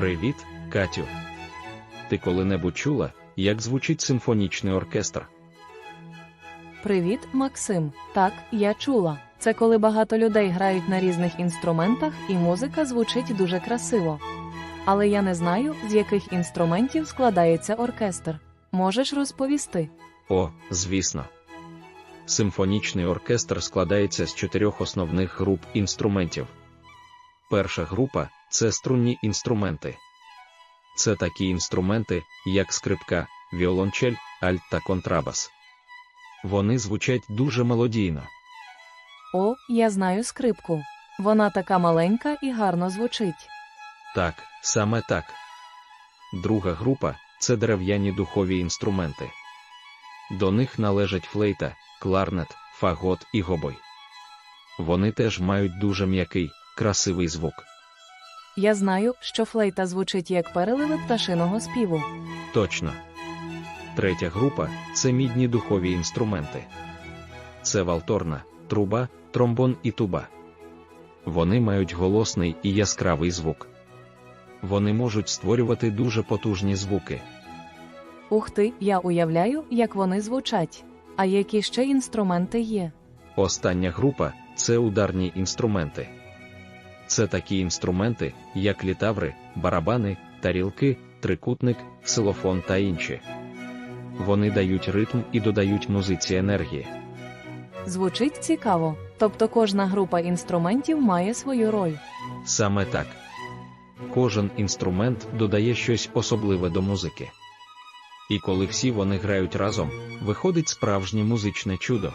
Привіт, Катю. Ти коли-небудь чула, як звучить симфонічний оркестр? Привіт, Максим. Так, я чула. Це коли багато людей грають на різних інструментах і музика звучить дуже красиво. Але я не знаю, з яких інструментів складається оркестр. Можеш розповісти? О, звісно. Симфонічний оркестр складається з чотирьох основних груп інструментів. Перша група це струнні інструменти. Це такі інструменти, як скрипка, віолончель, альт та контрабас. Вони звучать дуже мелодійно. О, я знаю скрипку. Вона така маленька і гарно звучить. Так, саме так. Друга група це дерев'яні духові інструменти. До них належать флейта, кларнет, фагот і гобой. Вони теж мають дуже м'який, красивий звук. Я знаю, що флейта звучить як переливи пташиного співу. Точно. Третя група це мідні духові інструменти. Це валторна, труба, тромбон і туба. Вони мають голосний і яскравий звук. Вони можуть створювати дуже потужні звуки. Ух ти, я уявляю, як вони звучать. А які ще інструменти є? Остання група це ударні інструменти. Це такі інструменти, як літаври, барабани, тарілки, трикутник, ксилофон та інші. Вони дають ритм і додають музиці енергії. Звучить цікаво. Тобто кожна група інструментів має свою роль. Саме так. Кожен інструмент додає щось особливе до музики. І коли всі вони грають разом, виходить справжнє музичне чудо.